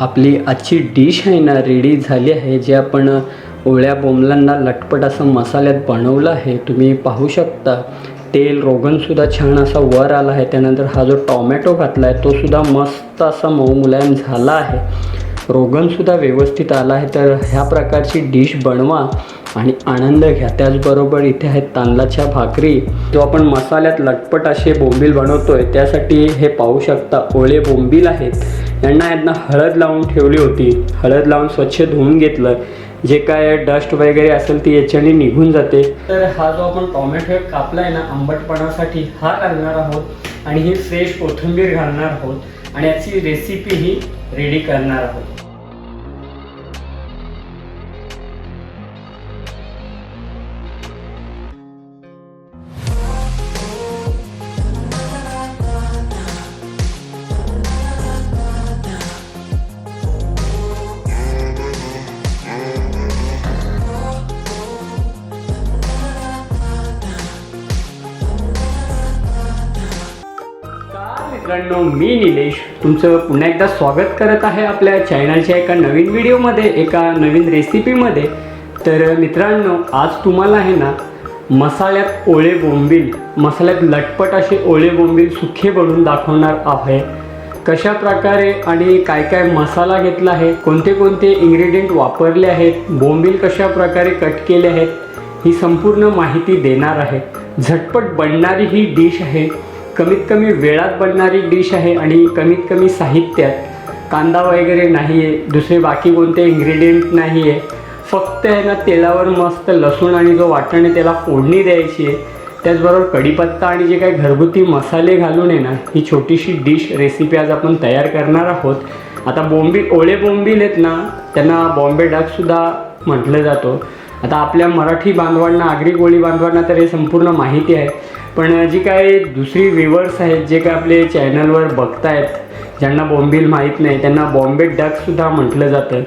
आपली आजची डिश आहे ना रेडी झाली आहे. जे आपण ओळ्या बोंबलांना लटपट असं मसाल्यात बनवलं आहे तुम्ही पाहू शकता. तेल रोगनसुद्धा छान असा वर आला आहे. त्यानंतर हा जो टॉमॅटो घातला आहे तोसुद्धा मस्त असा मऊ मुलायम झाला आहे. रोगनसुद्धा व्यवस्थित आला आहे. तर ह्या प्रकारची डिश बनवा आणि आनंद घ्या. त्याचबरोबर इथे आहेत तांदळाच्या भाकरी. जो आपण मसाल्यात लटपट असे बोंबील बनवतो आहे त्यासाठी हे पाहू शकता ओळे बोंबील आहेत. यांना यांना हळद लावून ठेवली होती. हळद लावून स्वच्छ धुवून घेतलं. जे काय डस्ट वगैरे असेल ती याच्याने निघून जाते. तर हा जो आपण टॉमॅटो कापला आहे ना आंबटपणासाठी हा घालणार आहोत आणि ही फ्रेश कोथिंबीर घालणार आहोत. आणि याची रेसिपी ही रेडी करणार आहोत. मित्रांनो मी निलेश तुमचं पुन्हा एकदा स्वागत करत आहे आपल्या चॅनलच्या एका नवीन व्हिडिओमध्ये एका नवीन रेसिपीमध्ये तर मित्रांनो आज तुम्हाला आहे ना मसाल्यात ओळे बोंबील मसाल्यात लटपट असे ओळे बोंबील सुखे बनवून दाखवणार आहे. कशा प्रकारे आणि काय काय मसाला घेतला आहे कोणते कोणते इंग्रेडियंट वापरले आहेत बोंबील कशा प्रकारे कट केले आहेत ही संपूर्ण माहिती देणार आहे. झटपट बनणारी ही डिश आहे. कमीत कमी वेळात बनणारी डिश आहे आणि कमीत कमी साहित्यात कांदा वगैरे नाही आहे दुसरे बाकी कोणते इन्ग्रेडियंट नाही आहे फक्त आहे ना तेलावर मस्त लसूण आणि जो वाटण आहे त्याला फोडणी द्यायची आहे. त्याचबरोबर कढीपत्ता आणि जे काही घरगुती मसाले घालून आहे ना ही छोटीशी डिश रेसिपी आज आपण तयार करणार आहोत. आता बोंबी ओळे बोंबील आहेत ना त्यांना बॉम्बे डकसुद्धा म्हटलं जातो. आता आपल्या मराठी बांधवांना आगरी कोळी बांधवांना तर हे संपूर्ण माहिती आहे. पण जी काही दुसरी व्ह्युअर्स आहेत जे काय आपले चॅनलवर बघतायत ज्यांना बॉम्बिल माहीत नाही त्यांना बॉम्बे डकसुद्धा म्हटलं जातं.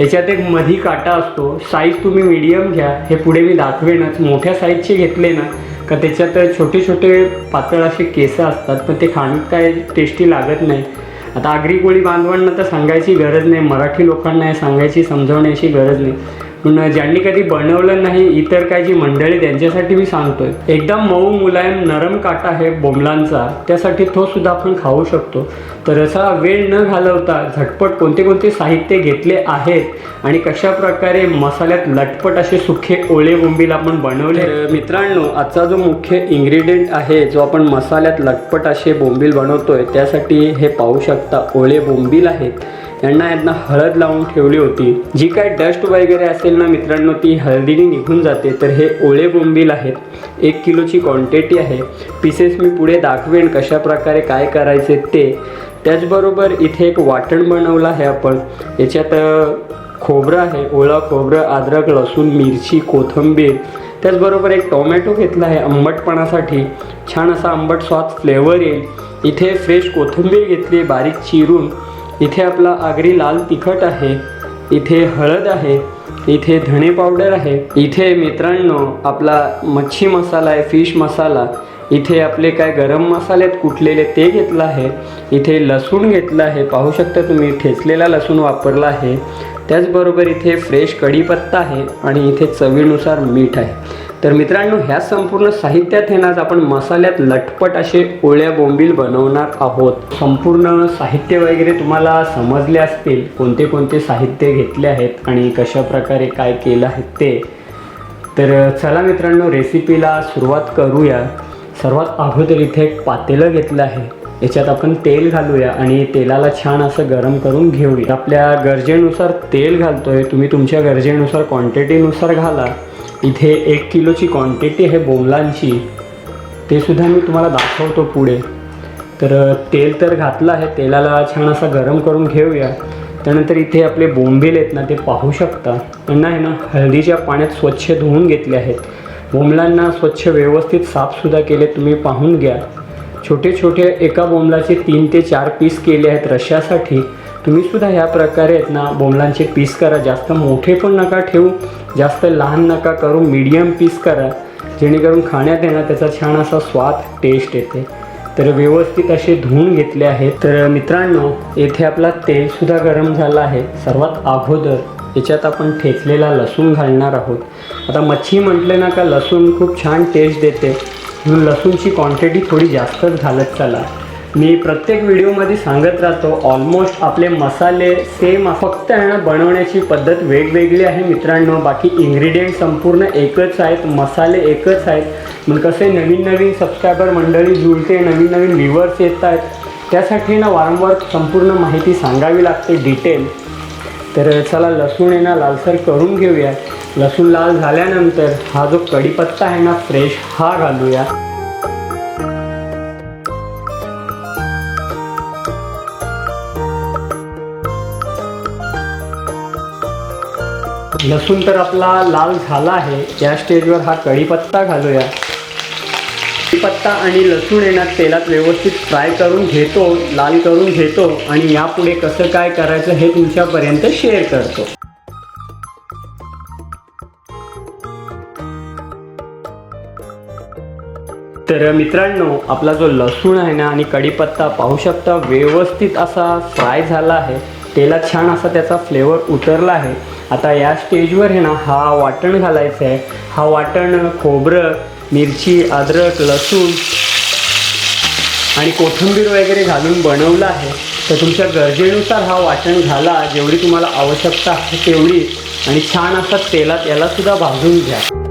याच्यात एक मधी काटा असतो साईज तुम्ही मीडियम घ्या. हे पुढे मी दाखवेनच. मोठ्या साईजचे घेतले ना का त्याच्यात छोटे छोटे पातळ असे केस असतात पण ते खाण्यात काय टेस्टी लागत नाही. आता आगरी कोळी बांधवांना तर सांगायची गरज नाही मराठी लोकांना हे सांगायची समजवण्याची गरज नाही. ज्यांनी कधी बनवलं नाही इतर काही जी मंडळी त्यांच्यासाठी मी सांगतोय. एकदम मऊ मुलायम नरम काटा आहे बोंबलांचा त्यासाठी तो सुद्धा आपण खाऊ शकतो. तर असा वेळ न घालवता झटपट कोणते कोणते साहित्य घेतले आहेत आणि कशा प्रकारे मसाल्यात लटपट असे सुखे ओळे बोंबील आपण बनवले. मित्रांनो आजचा जो मुख्य इन्ग्रेडियंट आहे जो आपण मसाल्यात लटपट असे बोंबील बनवतोय त्यासाठी हे पाहू शकता ओळे बोंबील आहेत. यांना यांना हळद लावून ठेवली होती. जी काय डस्ट वगैरे असेल ना मित्रांनो ती हळदीने निघून जाते. तर हे ओळे बोंबील आहेत. एक किलोची क्वांटिटी आहे. पीसेस मी पुढे दाखवेन कशा प्रकारे काय करायचे ते. त्याचबरोबर इथे एक वाटण बनवलं आहे आपण. याच्यात खोबरं आहे. ओळा खोबरं अद्रक लसूण मिरची कोथिंबीर. त्याचबरोबर एक टोमॅटो घेतला आहे आंबटपणासाठी. छान असा आंबट स्वाद फ्लेवर येईल. इथे फ्रेश कोथिंबीर घेतली बारीक चिरून. इथे आपला आगरी लाल तिखट आहे इथे हळद आहे इथे धणे पावडर आहे इथे मित्रांनो आपला मच्छी मसाला आहे फिश मसाला इथे आपले काय गरम मसाले आहेत कुटलेले ते घेतलं आहे इथे लसूण घेतलं आहे पाहू शकता तुम्ही ठेचलेला लसूण वापरला आहे त्याचबरोबर इथे फ्रेश कढीपत्ता आहे आणि इथे चवीनुसार मीठ आहे. तर मित्रांनो ह्या संपूर्ण साहित्यात आहे आज आपण मसाल्यात लटपट असे ओळ्या बोंबील बनवणार आहोत. संपूर्ण साहित्य वगैरे तुम्हाला समजले असतील कोणते कोणते साहित्य घेतले आहेत आणि कशा प्रकारे काय केलं आहे ते. तर चला मित्रांनो रेसिपीला सुरुवात करूया. सर्वात अगोदर इथे एक पातेलं घेतलं आहे. याच्यात आपण तेल घालूया आणि तेलाला छान असं गरम करून घेऊया. आपल्या गरजेनुसार तेल घालतोय. तुम्ही तुमच्या गरजेनुसार क्वांटिटीनुसार घाला. इथे एक किलोची क्वांटिटी आहे बोमलांची ते सुद्धा मी तुम्हाला दाखवतो पुढे. तर तेल तर घातलं आहे. तेलाला छान असा गरम करून घेऊया. त्यानंतर इथे आपले बोंबील आहेत ना ते पाहू शकता. त्यांना आहे ना हळदीच्या पाण्यात स्वच्छ धुवून घेतले आहेत. बोंबलांना स्वच्छ व्यवस्थित साफसुद्धा केले तुम्ही पाहून घ्या. छोटे छोटे एका बोंबलाचे तीन ते चार पीस केले आहेत रश्यासाठी. तुम्ही सुद्धा ह्या प्रकारे आहेत ना बोंबलांचे पीस करा. जास्त मोठे पण नका ठेवू. जास्त लहान नका करू. मीडियम पीस करा. जेणेकरून खाण्यात येणार त्याचा छान असा स्वाद टेस्ट येते. तर व्यवस्थित असे धुवून घेतले आहेत. तर मित्रांनो येथे आपला तेलसुद्धा गरम झाला आहे. सर्वात अगोदर याच्यात आपण ठेचलेला लसूण घालणार आहोत. आता मच्छी म्हटले ना का लसूण खूप छान टेस्ट देते. म्हणून लसूणची क्वांटिटी थोडी जास्तच घालत चला. मी प्रत्येक व्हिडिओमध्ये सांगत राहतो ऑलमोस्ट आपले मसाले सेम फक्त आहे ना बनवण्याची पद्धत वेगवेगळी आहे मित्रांनो. बाकी इन्ग्रेडियंट संपूर्ण एकच आहेत मसाले एकच आहेत. मग कसे नवीन नवीन सबस्क्रायबर मंडळी जुळते नवीन नवीन व्ह्युअर्स येत आहेत. त्यासाठी ना वारंवार संपूर्ण माहिती सांगावी लागते डिटेल तर चला लसूण आहे ना लालसर करून घेऊया. लसूण लाल झाल्यानंतर हा जो कढीपत्ता आहे ना फ्रेश हा घालूया. लसूण तर आपला लाल झाला आहे. या स्टेजवर हा कढीपत्ता घालूया. कढीपत्ता आणि लसूण येणार तेलात व्यवस्थित फ्राय करून घेतो लाल करून घेतो आणि यापुढे कसं काय करायचं हे तुमच्यापर्यंत शेअर करतो. तर मित्रांनो आपला जो लसूण आहे ना आणि कढीपत्ता पाहू शकता व्यवस्थित असा फ्राय झाला आहे. तेलात छान असा त्याचा फ्लेवर उतरला आहे. आता या स्टेजवर आहे ना हा वाटण घालायचं आहे हा वाटण खोबरं मिरची अद्रक लसूण आणि कोथिंबीर वगैरे घालून बनवलं आहे. तर तुमच्या गरजेनुसार हा वाटण घाला. जेवढी तुम्हाला आवश्यकता आहे तेवढी. आणि छान असा तेलात यालासुद्धा भाजून घ्या.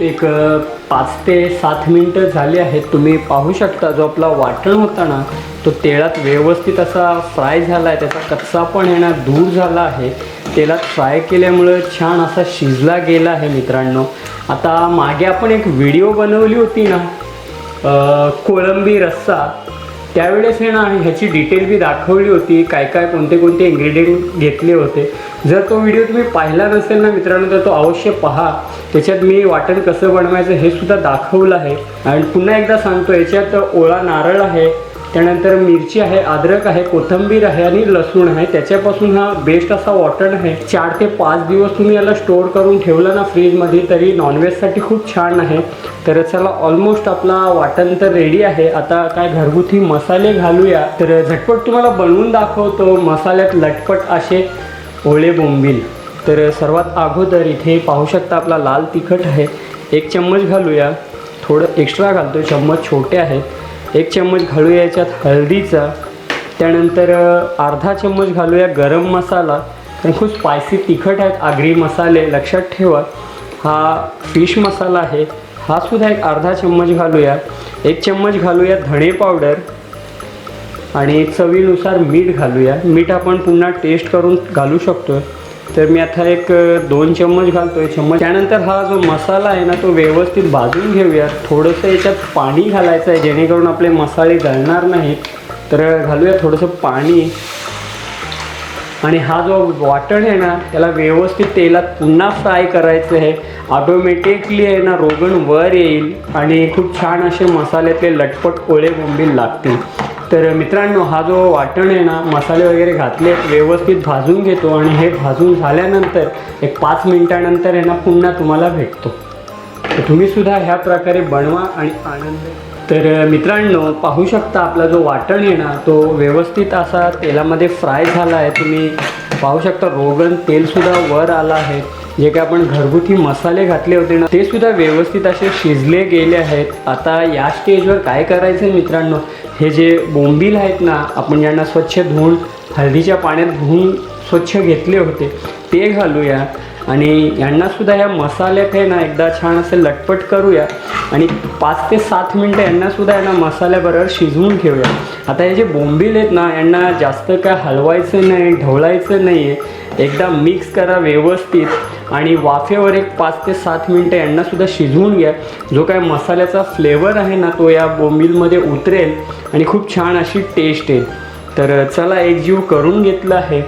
एक पाच ते सात मिनटं झाली आहेत. तुम्ही पाहू शकता जो आपला वाटण होता ना तो तेलात व्यवस्थित असा फ्राय झाला आहे. त्याचा कच्चा पण आहे ना दूर झाला आहे. तेलात फ्राय केल्यामुळं छान असा शिजला गेला आहे मित्रांनो. आता मागे आपण एक व्हिडिओ बनवली होती ना कोळंबी रस्सा. त्यावेळेस हे ना ह्याची डिटेल बी दाखवली होती. काय काय कोणते कोणते इन्ग्रेडियंट घेतले होते. जर तो व्हिडिओ तुम्ही पाहिला नसेल ना मित्रांनो तर तो अवश्य पहा. त्याच्यात मी वाटण कसं बनवायचं हे सुद्धा दाखवलं आहे. आणि पुन्हा एकदा सांगतो याच्यात ओळा नारळ आहे त्यानंतर मिरची आहे अद्रक आहे कोथिंबीर आहे आणि लसूण आहे. त्याच्यापासून हा बेस्ट असा वाटण आहे. चार ते पाच दिवस तुम्ही याला स्टोअर करून ठेवलं ना फ्रीजमध्ये तरी नॉनव्हेजसाठी खूप छान आहे. तर चला ऑलमोस्ट आपला वाटण तर रेडी आहे. आता काय घरगुती मसाले घालूया. तर झटपट तुम्हाला बनवून दाखवतो. मसाल्यात लटपट असे ओळे बोंबील. तर सर्वात अगोदर इथे पाहू शकता आपला लाल तिखट आहे. एक चम्मच घालूया. थोडं एक्स्ट्रा घालतो चम्मच छोटे आहेत एक चम्मच घालूया याच्यात हळदीचा. त्यानंतर अर्धा चम्मच घालूया गरम मसाला. कारण खूप स्पायसी तिखट आहेत. आगरी मसाले. लक्षात ठेवा. हा फिश मसाला आहे. हा सुद्धा एक अर्धा चम्मच घालूया. एक चम्मच घालूया धणे पावडर आणि चवीनुसार मीठ घालूया. मीठ आपण पुन्हा टेस्ट करून घालू शकतो तर मी आता एक दोन चम्मच घालतो आहे चम्मच त्यानंतर हा जो मसाला आहे ना तो व्यवस्थित भाजून घेऊया थोडंसं याच्यात पाणी घालायचं आहे जेणेकरून आपले मसाले गळणार नाहीत. तर घालूया थोडंसं पाणी. आणि हा जो वाटण आहे ना त्याला व्यवस्थित तेलात पुन्हा फ्राय करायचं आहे. ऑटोमॅटिकली आहे ना रोगण वर येईल. आणि खूप छान असे मसाल्यातले लटपट कोळे बोंबील लागतील. तर मित्रांनो हा जो वाटण आहे ना मसाले वगैरे घातले व्यवस्थित भाजून घेतो आणि हे भाजून झाल्यानंतर एक पाच मिनिटानंतर आहे ना पुन्हा तुम्हाला भेटतो. तर तुम्ही सुद्धा ह्या प्रकारे बनवा आणि आनंद. तर मित्रांनो पाहू शकता आपला जो वाटण आहे ना तो व्यवस्थित असा तेलामध्ये फ्राय झाला आहे. तुम्ही पाहू शकता रोगन तेलसुद्धा वर आलं आहे. जे काय आपण घरगुती मसाले घातले होते ना ते सुद्धा व्यवस्थित असे शिजले गेले आहेत. आता या स्टेजवर काय करायचं मित्रांनो? हे जे बोंबील आहेत ना आपण ज्यांना स्वच्छ धुवून हळदीच्या पाण्यात धुवून स्वच्छ घेतले होते ते घालूया. आणि यांनासुद्धा या मसाल्यात आहे ना एकदा छान असे लटपट करूया. आणि पाच ते सात मिनटं यांनासुद्धा यांना मसाल्याबरोबर शिजवून घेऊया आता हे जे बोंबील आहेत ना यांना जास्त काय हलवायचं नाही ढवळायचं नाही आहे एकदा मिक्स करा व्यवस्थित. आणि वाफेवर एक पाच ते सात मिनटं यांना सुद्धा शिजवून घ्या. जो काय मसाल्याचा फ्लेवर आहे ना तो या बोंबिलमध्ये उतरेल आणि खूप छान अशी टेस्ट येईल. तर चला एक जीव करून घेतला आहे.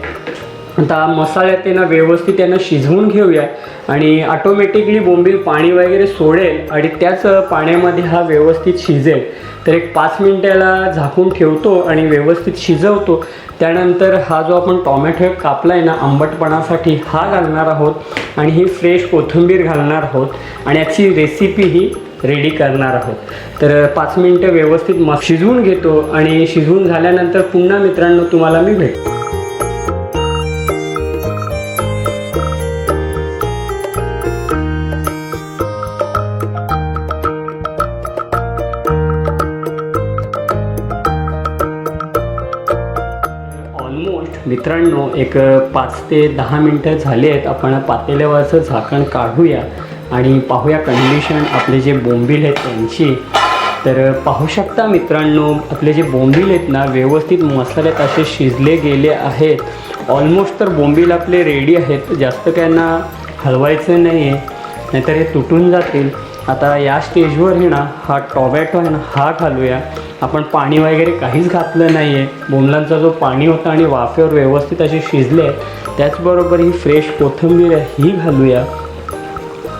आता मसाल्यात त्यांना व्यवस्थित त्यांना शिजवून घेऊया. आणि ऑटोमॅटिकली बोंबील पाणी वगैरे सोडेल आणि त्याच पाण्यामध्ये हा व्यवस्थित शिजेल. तर एक पाच मिनटाला झाकून ठेवतो आणि व्यवस्थित शिजवतो. त्यानंतर हा जो आपण टॉमॅटो कापला आहे ना आंबटपणासाठी हा घालणार आहोत आणि ही फ्रेश कोथिंबीर घालणार आहोत आणि याची रेसिपी ही रेडी करणार आहोत. तर पाच मिनटं व्यवस्थित म शिजवून घेतो आणि शिजवून झाल्यानंतर पुन्हा मित्रांनो तुम्हाला मी भेटतो. मित्रांनो एक पाच ते दहा मिनटं झाले आहेत. आपण पातेल्यावरचं झाकण काढूया आणि पाहूया कंडिशन आपले जे बोंबील आहेत त्यांची. तर पाहू शकता मित्रांनो आपले जे बोंबील आहेत ना व्यवस्थित मसाल्यात असे शिजले गेले आहेत. ऑलमोस्ट तर बोंबील आपले रेडी आहेत. जास्त त्यांना हलवायचं नाही आहे नाहीतर हे तुटून जातील. आता या स्टेजवर आहे ना हा टॉमॅटो आहे ना हा घालूया. आपण पाणी वगैरे काहीच घातलं नाही आहे बोंबलांचा जो पाणी होता आणि वाफेवर व्यवस्थित असे शिजले त्याचबरोबर ही फ्रेश कोथिंबीर आहे ही घालूया.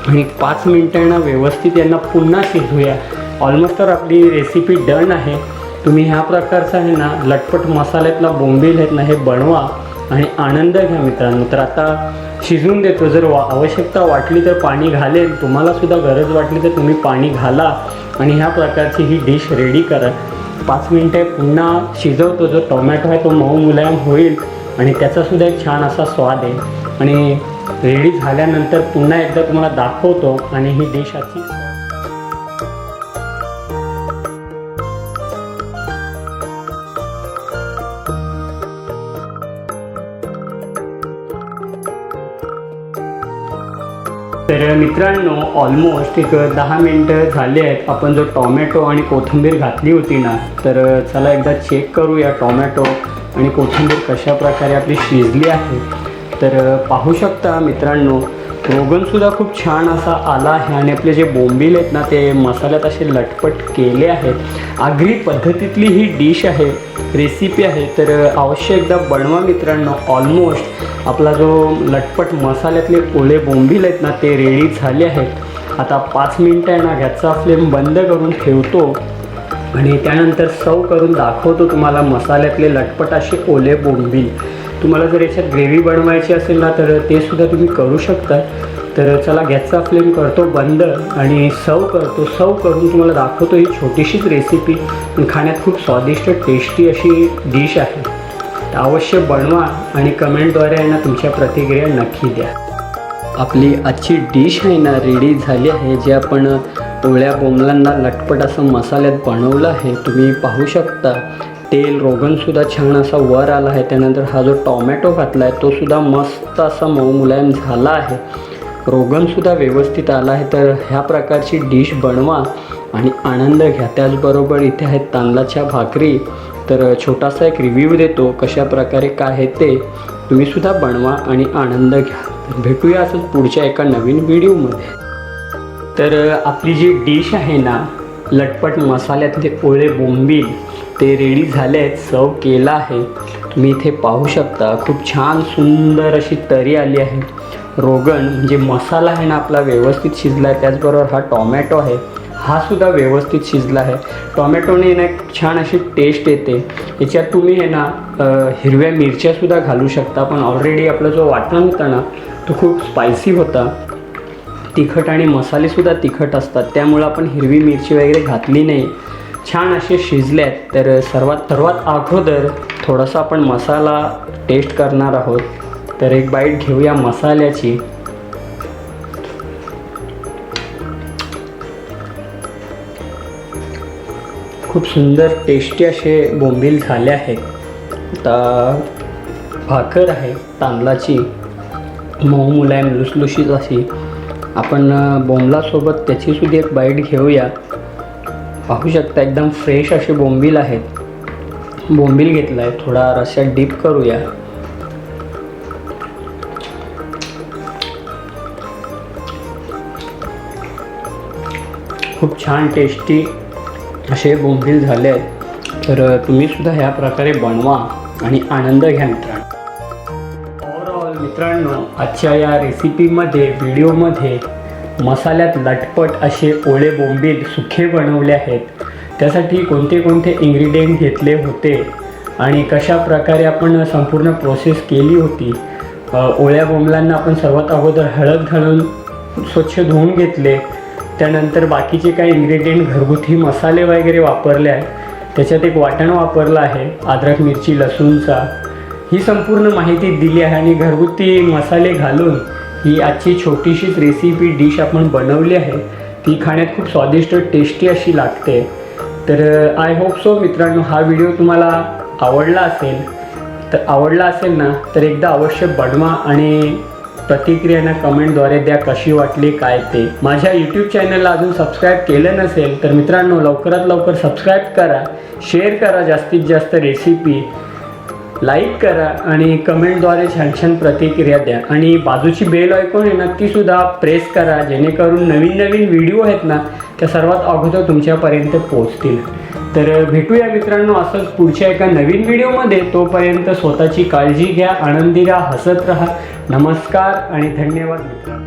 आणि पाच मिनटांना व्यवस्थित यांना पुन्हा शिजवूया. ऑलमोस्ट तर आपली रेसिपी डन आहे. तुम्ही ह्या प्रकारचा आहे ना लटपट मसाल्यातला बोंबील आहेत ना हे बनवा. आणि आनंद घ्या मित्रांनो. तर आता शिजवून देतो. जर वा आवश्यकता वाटली तर पाणी घालेल. तुम्हालासुद्धा गरज वाटली तर तुम्ही पाणी घाला आणि ह्या प्रकारची ही डिश रेडी करा. पाच मिनटे पुन्हा शिजवतो. जो टोमॅटो आहे तो मऊ मुलायम होईल आणि त्याचासुद्धा एक छान असा स्वाद आहे. आणि रेडी झाल्यानंतर पुन्हा एकदा तुम्हाला दाखवतो आणि ही डिश अशी तर मित्रांनो ऑलमोस्ट एक दहा मिनटं झाले आहेत. आपण जो टॉमॅटो आणि कोथिंबीर घातली होती ना तर चला एकदा चेक करूया टॉमॅटो आणि कोथिंबीर कशा प्रकारे आपली शिजली आहे. तर पाहू शकता मित्रांनो रोगनसुद्धा खूप छान असा आला आहे आणि आपले जे बोंबील आहेत ना ते मसाल्यात असे लटपट केले आहेत. आगरी पद्धतीतली ही डिश आहे. रेसिपी आहे तर अवश्य एकदा बनवा मित्रांनो. ऑलमोस्ट आपला जो लटपट मसाल्यातले ओले बोंबील आहेत ना ते रेडी झाले आहेत. आता पाच मिनटं आहे ना ह्याचा फ्लेम बंद करून ठेवतो. आणि त्यानंतर सर्व करून दाखवतो तुम्हाला मसाल्यातले लटपट असे ओले बोंबील. तुम्हाला जर याच्यात ग्रेव्ही बनवायची असेल ना तर ते सुद्धा तुम्ही करू शकता. तर चला गॅसचा फ्लेम करतो बंद आणि सर्व करतो सर्व करून तुम्हाला दाखवतो ही छोटीशीच रेसिपी पण खाण्यात खूप स्वादिष्ट टेस्टी अशी डिश आहे. तर अवश्य बनवा आणि कमेंटद्वारे आहे ना तुमच्या प्रतिक्रिया नक्की द्या. आपली आजची डिश आहे ना रेडी झाली आहे. जे आपण पोळ्या बोमलांना लटपट असं मसाल्यात बनवलं आहे. तुम्ही पाहू शकता तेल रोगनसुद्धा छान असा वर आला आहे. त्यानंतर हा जो टॉमॅटो घातला आहे तो सुद्धा मस्त असा मऊ मुलायम झाला आहे. रोगनसुद्धा व्यवस्थित आला आहे. तर ह्या प्रकारची डिश बनवा आणि आनंद घ्या. त्याचबरोबर इथे आहेत तांदळाच्या भाकरी. तर छोटासा एक रिव्ह्यू देतो कशा प्रकारे काय आहे ते. तुम्हीसुद्धा बनवा आणि आनंद घ्या. तर भेटूया असंच पुढच्या एका नवीन व्हिडिओमध्ये तर आपली जी डिश आहे ना लटपट मसाल्यातले ओळे बोंबील ते रेडी झाले आहेत सर्व केलं आहे. तुम्ही इथे पाहू शकता खूप छान सुंदर अशी तरी आली आहे. रोगन म्हणजे मसाला आहे ना आपला व्यवस्थित शिजला आहे त्याचबरोबर हा टॉमॅटो आहे हा सुद्धा व्यवस्थित शिजला आहे. टॉमॅटोने ना एक छान अशी टेस्ट येते. याच्यात तुम्ही आहे ना हिरव्या मिरच्यासुद्धा घालू शकता पण ऑलरेडी आपला जो वाटण होता ना तो खूप स्पायसी होता. तिखट आणि मसालेसुद्धा तिखट असतात त्यामुळं आपण हिरवी मिरची वगैरे घातली नाही. छान असे शिजले आहेत तर सर्वात सर्वात अगोदर थोडासा आपण मसाला टेस्ट करणार आहोत. तर एक बाईट घेऊया मसाल्याची. खूप सुंदर टेस्टी असे बोंबील झाले आहेत. आता भाकर आहे तांदळाची. मऊ मुलायम लुसलुशीत अशी. आपण बोंबलासोबत त्याचीसुद्धा एक बाईट घेऊया. पाहू शकता एकदम फ्रेश असे बोंबील आहेत. बोंबील घेतला आहे थोडा रश्यात डीप करूया. खूप छान टेस्टी असे बोंबील झाले आहेत. तर तुम्ही सुद्धा ह्या प्रकारे बनवा आणि आनंद घ्या मित्रांनो. मित्रांनो आजच्या या रेसिपीमध्ये व्हिडिओमध्ये मसाल्यात लटपट असे ओळे बोंबील सुखे बनवले आहेत. त्यासाठी कोणते कोणते इंग्रेडियंट घेतले होते आणि कशा प्रकारे आपण संपूर्ण प्रोसेस केली होती ओळ्या बोंबलांना आपण सर्वात अगोदर हळद घालून स्वच्छ धुवून घेतले त्यानंतर बाकीचे काही इन्ग्रेडियंट घरगुती मसाले वगैरे वापरले आहेत. त्याच्यात एक वाटण वापरलं आहे अद्रक मिरची लसूणचा. ही संपूर्ण माहिती दिली आहे आणि घरगुती मसाले घालून ही आजची छोटीशीच रेसिपी डिश आपण बनवली आहे. ती खाण्यात खूप स्वादिष्ट टेस्टी अशी लागते. तर आय होप सो मित्रांनो हा व्हिडिओ तुम्हाला आवडला असेल. तर आवडला असेल ना तर एकदा अवश्य बनवा आणि प्रतिक्रियांना कमेंटद्वारे द्या कशी वाटली काय ते. माझ्या यूट्यूब चॅनलला अजून सबस्क्राईब केलं नसेल तर मित्रांनो लवकरात लवकर सबस्क्राईब करा शेअर करा जास्तीत जास्त रेसिपी लाईक करा आणि कमेंटद्वारे छान छान प्रतिक्रिया द्या. आणि बाजूची बेल ऐकून आहे नक्कीसुद्धा प्रेस करा जेणेकरून नवीन नवीन व्हिडिओ आहेत ना त्या सर्वात अगोदर तुमच्यापर्यंत पोहोचतील. तर भेटूया मित्रांनो असंच पुढच्या एका नवीन व्हिडिओमध्ये. तोपर्यंत स्वतःची काळजी घ्या आनंदी राहा हसत राहा. नमस्कार आणि धन्यवाद मित्रांनो.